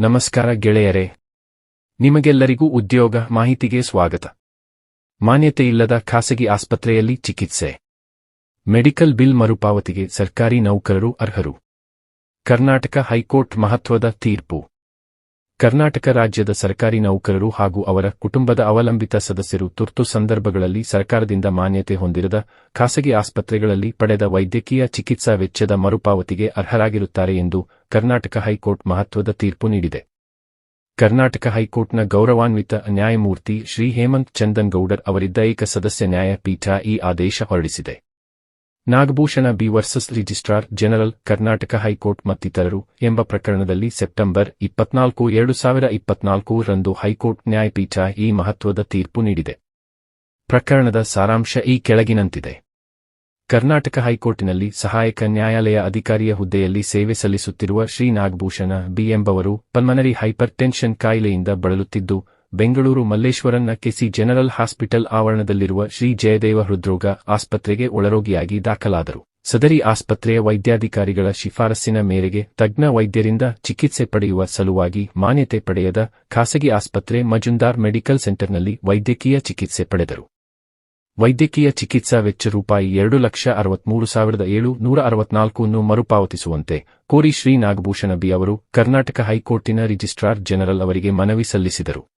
ನಮಸ್ಕಾರ ಗೆಳೆಯರೇ. ನಿಮಗೆಲ್ಲರಿಗೂ ಉದ್ಯೋಗ ಮಾಹಿತಿಗೆ ಸ್ವಾಗತ. ಮಾನ್ಯತೆಯಿಲ್ಲದ ಖಾಸಗಿ ಆಸ್ಪತ್ರೆಯಲ್ಲಿ ಚಿಕಿತ್ಸೆ. ಮೆಡಿಕಲ್ ಬಿಲ್ ಮರುಪಾವತಿಗೆ ಸರ್ಕಾರಿ ನೌಕರರು ಅರ್ಹರು. ಕರ್ನಾಟಕ ಹೈಕೋರ್ಟ್ ಮಹತ್ವದ ತೀರ್ಪು. ಕರ್ನಾಟಕ ರಾಜ್ಯದ ಸರ್ಕಾರಿ ನೌಕರರು ಹಾಗೂ ಅವರ ಕುಟುಂಬದ ಅವಲಂಬಿತ ಸದಸ್ಯರು ತುರ್ತು ಸಂದರ್ಭಗಳಲ್ಲಿ ಸರ್ಕಾರದಿಂದ ಮಾನ್ಯತೆ ಹೊಂದಿರದ ಖಾಸಗಿ ಆಸ್ಪತ್ರೆಗಳಲ್ಲಿ ಪಡೆದ ವೈದ್ಯಕೀಯ ಚಿಕಿತ್ಸಾ ವೆಚ್ಚದ ಮರುಪಾವತಿಗೆ ಅರ್ಹರಾಗಿರುತ್ತಾರೆ ಎಂದು ಕರ್ನಾಟಕ ಹೈಕೋರ್ಟ್ ಮಹತ್ವದ ತೀರ್ಪು ನೀಡಿದೆ. ಕರ್ನಾಟಕ ಹೈಕೋರ್ಟ್ನ ಗೌರವಾನ್ವಿತ ನ್ಯಾಯಮೂರ್ತಿ ಶ್ರೀ ಹೇಮಂತ್ ಚಂದನ್ ಗೌಡರ್ ಅವರಿದ್ದ ಏಕ ಸದಸ್ಯ ನ್ಯಾಯಪೀಠ ಈ ಆದೇಶ ಹೊರಡಿಸಿದೆ. Nagabhushana B versus registrar general, Karnataka high court ಮತ್ತಿತರರು ಎಂಬ ಪ್ರಕರಣದಲ್ಲಿ ಸೆಪ್ಟೆಂಬರ್ ಇಪ್ಪತ್ನಾಲ್ಕು, ಎರಡು ಸಾವಿರ ಇಪ್ಪತ್ನಾಲ್ಕು ರಂದು ಹೈಕೋರ್ಟ್ ನ್ಯಾಯಪೀಠ ಈ ಮಹತ್ವದ ತೀರ್ಪು ನೀಡಿದೆ. ಪ್ರಕರಣದ ಸಾರಾಂಶ ಈ ಕೆಳಗಿನಂತಿದೆ. ಕರ್ನಾಟಕ ಹೈಕೋರ್ಟಿನಲ್ಲಿ ಸಹಾಯಕ ನ್ಯಾಯಾಲಯ ಅಧಿಕಾರಿಯ ಹುದ್ದೆಯಲ್ಲಿ ಸೇವೆ ಸಲ್ಲಿಸುತ್ತಿರುವ ಶ್ರೀ ನಾಗಭೂಷಣ ಬಿ ಎಂಬವರು, ಪಲ್ಮನರಿ ಹೈಪರ್ ಟೆನ್ಷನ್ ಕಾಯಿಲೆಯಿಂದ ಬಳಲುತ್ತಿದ್ದು ಬೆಂಗಳೂರು ಮಲ್ಲೇಶ್ವರನ್ನ ಕೆಸಿ ಜನರಲ್ ಹಾಸ್ಪಿಟಲ್ ಆವರಣದಲ್ಲಿರುವ ಶ್ರೀ ಜಯದೇವ ಹೃದ್ರೋಗ ಆಸ್ಪತ್ರೆಗೆ ಒಳರೋಗಿಯಾಗಿ ದಾಖಲಾದರು. ಸದರಿ ಆಸ್ಪತ್ರೆಯ ವೈದ್ಯಾಧಿಕಾರಿಗಳ ಶಿಫಾರಸ್ಸಿನ ಮೇರೆಗೆ ತಜ್ಞ ವೈದ್ಯರಿಂದ ಚಿಕಿತ್ಸೆ ಪಡೆಯುವ ಸಲುವಾಗಿ ಮಾನ್ಯತೆ ಪಡೆಯದ ಖಾಸಗಿ ಆಸ್ಪತ್ರೆ ಮಜುಂದಾರ್ ಮೆಡಿಕಲ್ ಸೆಂಟರ್ನಲ್ಲಿ ವೈದ್ಯಕೀಯ ಚಿಕಿತ್ಸೆ ಪಡೆದರು. ವೈದ್ಯಕೀಯ ಚಿಕಿತ್ಸಾ ವೆಚ್ಚ ರೂಪಾಯಿ ಎರಡು ಲಕ್ಷ ಅರವತ್ಮೂರು ಸಾವಿರದ ಏಳು ನೂರ ಅರವತ್ನಾಲ್ಕನ್ನು ಮರುಪಾವತಿಸುವಂತೆ ಕೋರಿ ಶ್ರೀ ನಾಗಭೂಷಣ ಬಿ ಅವರು ಕರ್ನಾಟಕ ಹೈಕೋರ್ಟಿನ ರಿಜಿಸ್ಟ್ರಾರ್ ಜನರಲ್ ಅವರಿಗೆ ಮನವಿ ಸಲ್ಲಿಸಿದರು.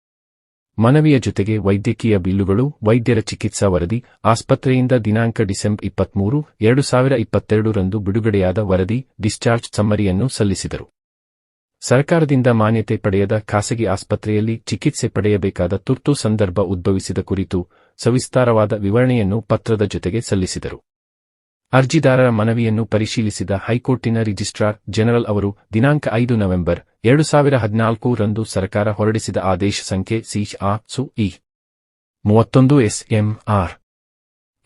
ಮನವಿಯ ಜೊತೆಗೆ ವೈದ್ಯಕೀಯ ಬಿಲ್ಲುಗಳು, ವೈದ್ಯರ ಚಿಕಿತ್ಸಾ ವರದಿ, ಆಸ್ಪತ್ರೆಯಿಂದ ದಿನಾಂಕ ಡಿಸೆಂಬರ್ ಇಪ್ಪತ್ಮೂರು, ಎರಡು ಸಾವಿರ ಇಪ್ಪತ್ತೆರಡು ರಂದು ಬಿಡುಗಡೆಯಾದ ವರದಿ, ಡಿಸ್ಚಾರ್ಜ್ ಸಮ್ಮರಿಯನ್ನು ಸಲ್ಲಿಸಿದರು. ಸರ್ಕಾರದಿಂದ ಮಾನ್ಯತೆ ಪಡೆಯದ ಖಾಸಗಿ ಆಸ್ಪತ್ರೆಯಲ್ಲಿ ಚಿಕಿತ್ಸೆ ಪಡೆಯಬೇಕಾದ ತುರ್ತು ಸಂದರ್ಭ ಉದ್ಭವಿಸಿದ ಕುರಿತು ಸವಿಸ್ತಾರವಾದ ವಿವರಣೆಯನ್ನು ಪತ್ರದ ಜೊತೆಗೆ ಸಲ್ಲಿಸಿದರು. ಅರ್ಜಿದಾರರ ಮನವಿಯನ್ನು ಪರಿಶೀಲಿಸಿದ ಹೈಕೋರ್ಟಿನ ರಿಜಿಸ್ಟ್ರಾರ್ ಜನರಲ್ ಅವರು ದಿನಾಂಕ ಐದು ನವೆಂಬರ್ ಎರಡು ಸಾವಿರ ಹದಿನಾಲ್ಕು ರಂದು ಸರ್ಕಾರ ಹೊರಡಿಸಿದ ಆದೇಶ ಸಂಖ್ಯೆ ಸಿ ಆ ಸು ಇ. ಮೂವತ್ತೊಂದು ಎಸ್ಎಂಆರ್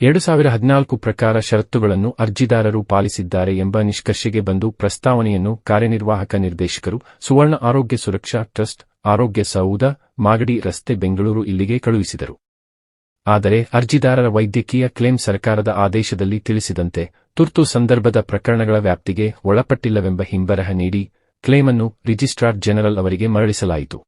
ಎರಡು ಸಾವಿರ ಹದಿನಾಲ್ಕು ಪ್ರಕಾರ ಷರತ್ತುಗಳನ್ನು ಅರ್ಜಿದಾರರು ಪಾಲಿಸಿದ್ದಾರೆ ಎಂಬ ನಿಷ್ಕರ್ಷೆಗೆ ಬಂದು ಪ್ರಸ್ತಾವನೆಯನ್ನು ಕಾರ್ಯನಿರ್ವಾಹಕ ನಿರ್ದೇಶಕರು ಸುವರ್ಣ ಆರೋಗ್ಯ ಸುರಕ್ಷಾ ಟ್ರಸ್ಟ್, ಆರೋಗ್ಯ ಸೌಧ, ಮಾಗಡಿ ರಸ್ತೆ, ಬೆಂಗಳೂರು ಇಲ್ಲಿಗೆ ಕಳುಹಿಸಿದರು. ಆದರೆ ಅರ್ಜಿದಾರರ ವೈದ್ಯಕೀಯ ಕ್ಲೇಮ್ ಸರ್ಕಾರದ ಆದೇಶದಲ್ಲಿ ತಿಳಿಸಿದಂತೆ, ತುರ್ತು ಸಂದರ್ಭದ ಪ್ರಕರಣಗಳ ವ್ಯಾಪ್ತಿಗೆ ಒಳಪಟ್ಟಿಲ್ಲವೆಂಬ ಹಿಂಬರಹ ನೀಡಿ ಕ್ಲೇಮನ್ನು ರಿಜಿಸ್ಟ್ರಾರ್ ಜನರಲ್ ಅವರಿಗೆ ಮರಳಿಸಲಾಯಿತು.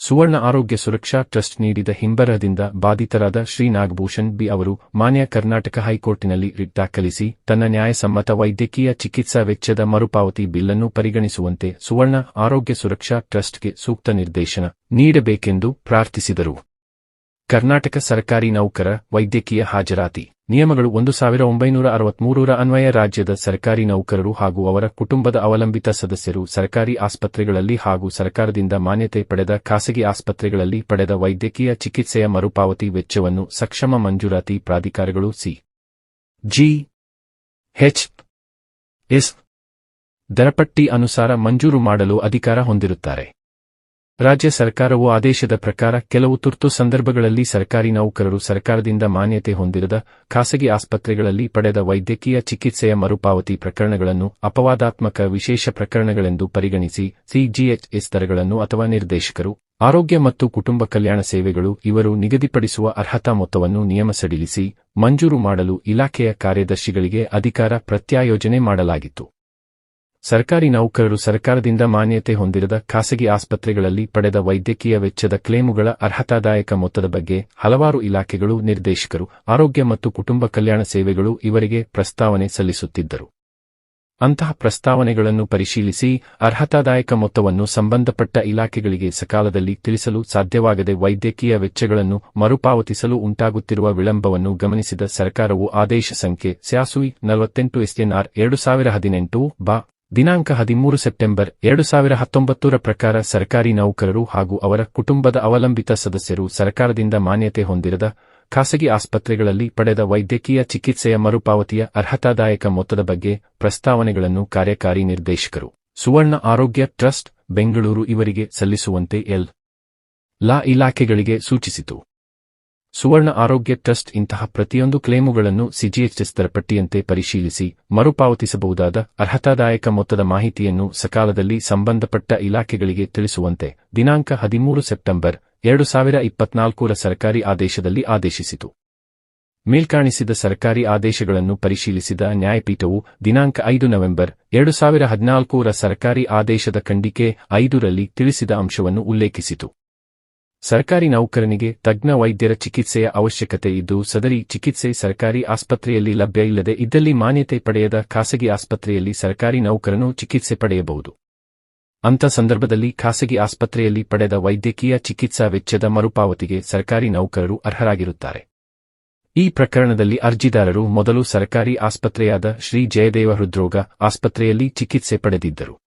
ಸುವರ್ಣ ಆರೋಗ್ಯ ಸುರಕ್ಷಾ ಟ್ರಸ್ಟ್ ನೀಡಿದ ಹಿಂಬರಹದಿಂದ ಬಾಧಿತರಾದ ಶ್ರೀ ನಾಗಭೂಷಣ್ ಬಿ ಅವರು ಮಾನ್ಯ ಕರ್ನಾಟಕ ಹೈಕೋರ್ಟಿನಲ್ಲಿ ರಿಟ್ ದಾಖಲಿಸಿ, ತನ್ನ ನ್ಯಾಯಸಮ್ಮತ ವೈದ್ಯಕೀಯ ಚಿಕಿತ್ಸಾ ವೆಚ್ಚದ ಮರುಪಾವತಿ ಬಿಲ್ಲನ್ನು ಪರಿಗಣಿಸುವಂತೆ ಸುವರ್ಣ ಆರೋಗ್ಯ ಸುರಕ್ಷಾ ಟ್ರಸ್ಟ್ಗೆ ಸೂಕ್ತ ನಿರ್ದೇಶನ ನೀಡಬೇಕೆಂದು ಪ್ರಾರ್ಥಿಸಿದರು. ಕರ್ನಾಟಕ ಸರ್ಕಾರಿ ನೌಕರ, ವೈದ್ಯಕೀಯ ಹಾಜರಾತಿ. ನಿಯಮಗಳು ಒಂದು ಸಾವಿರ ಒಂಬೈನೂರ ಅರವತ್ಮೂರರ ಅನ್ವಯ ರಾಜ್ಯದ ಸರ್ಕಾರಿ ನೌಕರರು ಹಾಗೂ ಅವರ ಕುಟುಂಬದ ಅವಲಂಬಿತ ಸದಸ್ಯರು ಸರ್ಕಾರಿ ಆಸ್ಪತ್ರೆಗಳಲ್ಲಿ ಹಾಗೂ ಸರ್ಕಾರದಿಂದ ಮಾನ್ಯತೆ ಪಡೆದ ಖಾಸಗಿ ಆಸ್ಪತ್ರೆಗಳಲ್ಲಿ ಪಡೆದ ವೈದ್ಯಕೀಯ ಚಿಕಿತ್ಸೆಯ ಮರುಪಾವತಿ ವೆಚ್ಚವನ್ನು ಸಕ್ಷಮ ಮಂಜೂರಾತಿ ಪ್ರಾಧಿಕಾರಗಳು ಸಿ. ಜಿ. H S. ದರಪಟ್ಟಿ ಅನುಸಾರ ಮಂಜೂರು ಮಾಡಲು ಅಧಿಕಾರ ಹೊಂದಿರುತ್ತಾರೆ. ರಾಜ್ಯ ಸರ್ಕಾರವು ಆದೇಶದ ಪ್ರಕಾರ ಕೆಲವು ತುರ್ತು ಸಂದರ್ಭಗಳಲ್ಲಿ ಸರ್ಕಾರಿ ನೌಕರರು ಸರ್ಕಾರದಿಂದ ಮಾನ್ಯತೆ ಹೊಂದಿರದ ಖಾಸಗಿ ಆಸ್ಪತ್ರೆಗಳಲ್ಲಿ ಪಡೆದ ವೈದ್ಯಕೀಯ ಚಿಕಿತ್ಸೆಯ ಮರುಪಾವತಿ ಪ್ರಕರಣಗಳನ್ನು ಅಪವಾದಾತ್ಮಕ ವಿಶೇಷ ಪ್ರಕರಣಗಳೆಂದು ಪರಿಗಣಿಸಿ ಸಿಜಿಎಚ್ಎಸ್ ದರಗಳನ್ನು ಅಥವಾ ನಿರ್ದೇಶಕರು, ಆರೋಗ್ಯ ಮತ್ತು ಕುಟುಂಬ ಕಲ್ಯಾಣ ಸೇವೆಗಳು ಇವರು ನಿಗದಿಪಡಿಸುವ ಅರ್ಹತಾ ಮೊತ್ತವನ್ನು ನಿಯಮ ಸಡಿಲಿಸಿ ಮಂಜೂರು ಮಾಡಲು ಇಲಾಖೆಯ ಕಾರ್ಯದರ್ಶಿಗಳಿಗೆ ಅಧಿಕಾರ ಪ್ರತ್ಯಾಯೋಜನೆ ಮಾಡಲಾಗಿತ್ತು. ಸರ್ಕಾರಿ ನೌಕರರು ಸರ್ಕಾರದಿಂದ ಮಾನ್ಯತೆ ಹೊಂದಿರದ ಖಾಸಗಿ ಆಸ್ಪತ್ರೆಗಳಲ್ಲಿ ಪಡೆದ ವೈದ್ಯಕೀಯ ವೆಚ್ಚದ ಕ್ಲೇಮುಗಳ ಅರ್ಹತಾದಾಯಕ ಮೊತ್ತದ ಬಗ್ಗೆ ಹಲವಾರು ಇಲಾಖೆಗಳು ನಿರ್ದೇಶಕರು, ಆರೋಗ್ಯ ಮತ್ತು ಕುಟುಂಬ ಕಲ್ಯಾಣ ಸೇವೆಗಳು ಇವರಿಗೆ ಪ್ರಸ್ತಾವನೆ ಸಲ್ಲಿಸುತ್ತಿದ್ದರು. ಅಂತಹ ಪ್ರಸ್ತಾವನೆಗಳನ್ನು ಪರಿಶೀಲಿಸಿ ಅರ್ಹತಾದಾಯಕ ಮೊತ್ತವನ್ನು ಸಂಬಂಧಪಟ್ಟ ಇಲಾಖೆಗಳಿಗೆ ಸಕಾಲದಲ್ಲಿ ತಿಳಿಸಲು ಸಾಧ್ಯವಾಗದೆ ವೈದ್ಯಕೀಯ ವೆಚ್ಚಗಳನ್ನು ಮರುಪಾವತಿಸಲು ಉಂಟಾಗುತ್ತಿರುವ ವಿಳಂಬವನ್ನು ಗಮನಿಸಿದ ಸರ್ಕಾರವು ಆದೇಶ ಸಂಖ್ಯೆ ಸ್ಯಾಸುಯಿ ನಲವತ್ತೆಂಟು ಎಸ್ಎನ್ಆರ್ ಎರಡು ಸಾವಿರ ಹದಿನೆಂಟು ಬಾ. ದಿನಾಂಕ ಹದಿಮೂರು ಸೆಪ್ಟೆಂಬರ್ ಎರಡು ಸಾವಿರ ಹತ್ತೊಂಬತ್ತರ ಪ್ರಕಾರ ಸರ್ಕಾರಿ ನೌಕರರು ಹಾಗೂ ಅವರ ಕುಟುಂಬದ ಅವಲಂಬಿತ ಸದಸ್ಯರು ಸರ್ಕಾರದಿಂದ ಮಾನ್ಯತೆ ಹೊಂದಿರದ ಖಾಸಗಿ ಆಸ್ಪತ್ರೆಗಳಲ್ಲಿ ಪಡೆದ ವೈದ್ಯಕೀಯ ಚಿಕಿತ್ಸೆಯ ಮರುಪಾವತಿಯ ಅರ್ಹತಾದಾಯಕ ಮೊತ್ತದ ಬಗ್ಗೆ ಪ್ರಸ್ತಾವನೆಗಳನ್ನು ಕಾರ್ಯಕಾರಿ ನಿರ್ದೇಶಕರು ಸುವರ್ಣ ಆರೋಗ್ಯ ಟ್ರಸ್ಟ್, ಬೆಂಗಳೂರು ಇವರಿಗೆ ಸಲ್ಲಿಸುವಂತೆ ಎಲ್. ಲಾ ಇಲಾಖೆಗಳಿಗೆ ಸೂಚಿಸಿತು. ಸುವರ್ಣ ಆರೋಗ್ಯ ಟ್ರಸ್ಟ್ ಇಂತಹ ಪ್ರತಿಯೊಂದು ಕ್ಲೇಮುಗಳನ್ನು ಸಿಜಿಎಚ್ಎಸ್ ದರಪಟ್ಟಿಯಂತೆ ಪರಿಶೀಲಿಸಿ, ಮರುಪಾವತಿಸಬಹುದಾದ ಅರ್ಹತಾದಾಯಕ ಮೊತ್ತದ ಮಾಹಿತಿಯನ್ನು ಸಕಾಲದಲ್ಲಿ ಸಂಬಂಧಪಟ್ಟ ಇಲಾಖೆಗಳಿಗೆ ತಿಳಿಸುವಂತೆ ದಿನಾಂಕ ಹದಿಮೂರು ಸೆಪ್ಟೆಂಬರ್ ಎರಡು ಸಾವಿರ ಇಪ್ಪತ್ನಾಲ್ಕರ ಸರ್ಕಾರಿ ಆದೇಶದಲ್ಲಿ ಆದೇಶಿಸಿತು. ಮೇಲ್ಕಾಣಿಸಿದ ಸರ್ಕಾರಿ ಆದೇಶಗಳನ್ನು ಪರಿಶೀಲಿಸಿದ ನ್ಯಾಯಪೀಠವು ದಿನಾಂಕ ಐದು ನವೆಂಬರ್ ಎರಡು ಸಾವಿರ ಹದಿನಾಲ್ಕರ ಸರ್ಕಾರಿ ಆದೇಶದ ಖಂಡಿಕೆ ಐದರಲ್ಲಿ ತಿಳಿಸಿದ ಅಂಶವನ್ನು ಉಲ್ಲೇಖಿಸಿತು. ಸರ್ಕಾರಿ ನೌಕರನಿಗೆ ತಜ್ಞ ವೈದ್ಯರ ಚಿಕಿತ್ಸೆಯ ಅವಶ್ಯಕತೆ ಇದ್ದು, ಸದರಿ ಚಿಕಿತ್ಸೆ ಸರ್ಕಾರಿ ಆಸ್ಪತ್ರೆಯಲ್ಲಿ ಲಭ್ಯ ಇಲ್ಲದೆ ಇದ್ದಲ್ಲಿ ಮಾನ್ಯತೆ ಪಡೆಯದ ಖಾಸಗಿ ಆಸ್ಪತ್ರೆಯಲ್ಲಿ ಸರ್ಕಾರಿ ನೌಕರನು ಚಿಕಿತ್ಸೆ ಪಡೆಯಬಹುದು. ಅಂತ ಸಂದರ್ಭದಲ್ಲಿ ಖಾಸಗಿ ಆಸ್ಪತ್ರೆಯಲ್ಲಿ ಪಡೆದ ವೈದ್ಯಕೀಯ ಚಿಕಿತ್ಸಾ ವೆಚ್ಚದ ಮರುಪಾವತಿಗೆ ಸರ್ಕಾರಿ ನೌಕರರು ಅರ್ಹರಾಗಿರುತ್ತಾರೆ. ಈ ಪ್ರಕರಣದಲ್ಲಿ ಅರ್ಜಿದಾರರು ಮೊದಲು ಸರ್ಕಾರಿ ಆಸ್ಪತ್ರೆಯಾದ ಶ್ರೀ ಜಯದೇವ ಹೃದ್ರೋಗ ಆಸ್ಪತ್ರೆಯಲ್ಲಿ ಚಿಕಿತ್ಸೆ ಪಡೆದಿದ್ದರು.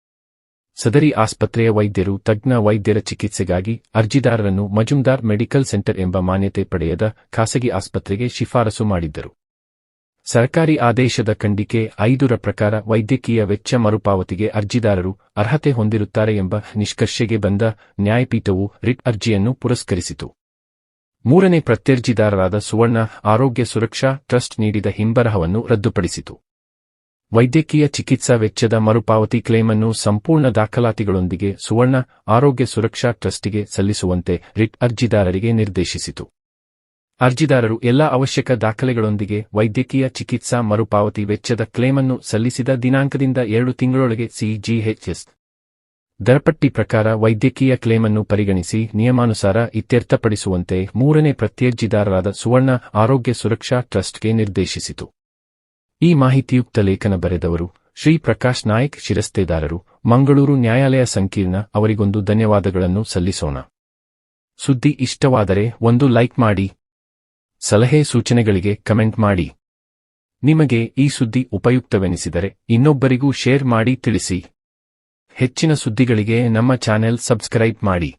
ಸದರಿ ಆಸ್ಪತ್ರೆಯ ವೈದ್ಯರು ತಜ್ಞ ವೈದ್ಯರ ಚಿಕಿತ್ಸೆಗಾಗಿ ಅರ್ಜಿದಾರರನ್ನು ಮಜುಮ್ದಾರ್ ಮೆಡಿಕಲ್ ಸೆಂಟರ್ ಎಂಬ ಮಾನ್ಯತೆ ಪಡೆಯದ ಖಾಸಗಿ ಆಸ್ಪತ್ರೆಗೆ ಶಿಫಾರಸು ಮಾಡಿದ್ದರು. ಸರ್ಕಾರಿ ಆದೇಶದ ಖಂಡಿಕೆ ಐದರ ಪ್ರಕಾರ ವೈದ್ಯಕೀಯ ವೆಚ್ಚ ಮರುಪಾವತಿಗೆ ಅರ್ಜಿದಾರರು ಅರ್ಹತೆ ಹೊಂದಿರುತ್ತಾರೆ ಎಂಬ ನಿಷ್ಕರ್ಷೆಗೆ ಬಂದ ನ್ಯಾಯಪೀಠವು ರಿಟ್ ಅರ್ಜಿಯನ್ನು ಪುರಸ್ಕರಿಸಿತು. ಮೂರನೇ ಪ್ರತ್ಯರ್ಜಿದಾರರಾದ ಸುವರ್ಣ ಆರೋಗ್ಯ ಸುರಕ್ಷಾ ಟ್ರಸ್ಟ್ ನೀಡಿದ ಹಿಂಬರಹವನ್ನು ರದ್ದುಪಡಿಸಿತು. ವೈದ್ಯಕೀಯ ಚಿಕಿತ್ಸಾ ವೆಚ್ಚದ ಮರುಪಾವತಿ ಕ್ಲೇಮನ್ನು ಸಂಪೂರ್ಣ ದಾಖಲಾತಿಗಳೊಂದಿಗೆ ಸುವರ್ಣ ಆರೋಗ್ಯ ಸುರಕ್ಷಾ ಟ್ರಸ್ಟಿಗೆ ಸಲ್ಲಿಸುವಂತೆ ರಿಟ್ ಅರ್ಜಿದಾರರಿಗೆ ನಿರ್ದೇಶಿಸಿತು. ಅರ್ಜಿದಾರರು ಎಲ್ಲಾ ಅವಶ್ಯಕ ದಾಖಲೆಗಳೊಂದಿಗೆ ವೈದ್ಯಕೀಯ ಚಿಕಿತ್ಸಾ ಮರುಪಾವತಿ ವೆಚ್ಚದ ಕ್ಲೇಮನ್ನು ಸಲ್ಲಿಸಿದ ದಿನಾಂಕದಿಂದ ಎರಡು ತಿಂಗಳೊಳಗೆ ಸಿಜಿಎಚ್ಎಸ್ ದರಪಟ್ಟಿ ಪ್ರಕಾರ ವೈದ್ಯಕೀಯ ಕ್ಲೇಮನ್ನು ಪರಿಗಣಿಸಿ ನಿಯಮಾನುಸಾರ ಇತ್ಯರ್ಥಪಡಿಸುವಂತೆ ಮೂರನೇ ಪ್ರತ್ಯರ್ಜಿದಾರರಾದ ಸುವರ್ಣ ಆರೋಗ್ಯ ಸುರಕ್ಷಾ ಟ್ರಸ್ಟ್ಗೆ ನಿರ್ದೇಶಿಸಿತು. ಈ ಮಾಹಿತಿಯುಕ್ತ ಲೇಖನ ಬರೆದವರು ಶ್ರೀ ಪ್ರಕಾಶ್ ನಾಯಕ್ ಶಿರಸ್ತೆದಾರರು, ಮಂಗಳೂರು ನ್ಯಾಯಾಲಯ ಸಂಕೀರ್ಣ, ಅವರಿಗೊಂದು ಧನ್ಯವಾದಗಳನ್ನು ಸಲ್ಲಿಸೋಣ. ಸುದ್ದಿ ಇಷ್ಟವಾದರೆ ಒಂದು ಲೈಕ್ ಮಾಡಿ. ಸಲಹೆ ಸೂಚನೆಗಳಿಗೆ ಕಮೆಂಟ್ ಮಾಡಿ. ನಿಮಗೆ ಈ ಸುದ್ದಿ ಉಪಯುಕ್ತವೆನಿಸಿದರೆ ಇನ್ನೊಬ್ಬರಿಗೂ ಶೇರ್ ಮಾಡಿ ತಿಳಿಸಿ. ಹೆಚ್ಚಿನ ಸುದ್ದಿಗಳಿಗೆ ನಮ್ಮ ಚಾನೆಲ್ ಸಬ್ಸ್ಕ್ರೈಬ್ ಮಾಡಿ.